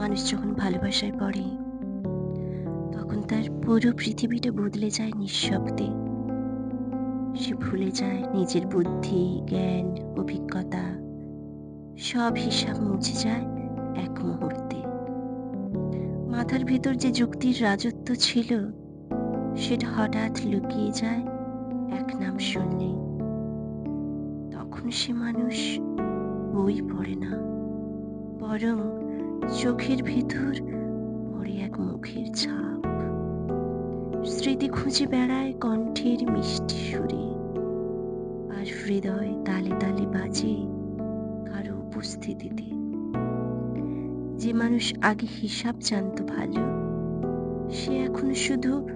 মানুষ যখন ভালোবাসায় পড়ে, তখন তার পুরো পৃথিবীটা বদলে যায় নিঃশব্দে। সে ভুলে যায় নিজের বুদ্ধি, জ্ঞান, অভিজ্ঞতা, সব হিসাব মুছে যায় এক মুহূর্তে। মাথার ভিতর যে যুক্তির রাজত্ব ছিল, সেটা হঠাৎ লুকিয়ে যায় এক নাম শুনলেই তখন সে মানুষ বই পড়ে না, বরং চোখের ভিতর পড়ে এক মুখের ছাপ। স্মৃতি খুঁজে বেড়ায় কণ্ঠের মিষ্টি সুরে। আর হৃদয় তালে তালে বাজে কারও উপস্থিতিতে। যে মানুষ আগে হিসাব জানতো ভালো, সে এখন শুধু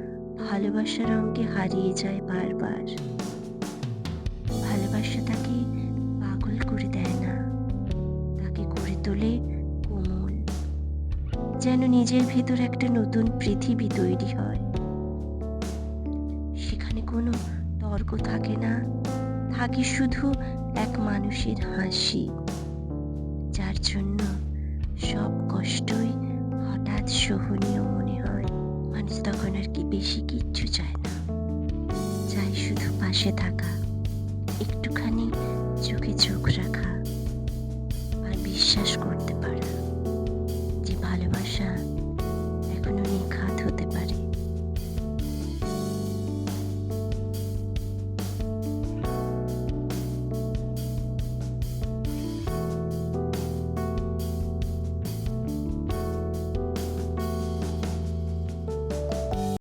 ভালোবাসার অঙ্কে হারিয়ে যায় বারবার। ভালোবাসা তাকে পাগল করে দেয় না, তাকে করে তোলে যেন নিজের ভেতর একটা নতুন পৃথিবী তৈরি হয়। সেখানে কোনো তর্ক থাকে না। থাকে শুধু এক মানুষের হাসি, যার জন্য সব কষ্টই হঠাৎ সহনীয় মনে হয়। মানুষ তখন আর কি বেশি কিচ্ছু চায় না। চাই শুধু পাশে থাকা, একটুখানি চোখে চোখ রাখা আর বিশ্বাস করতে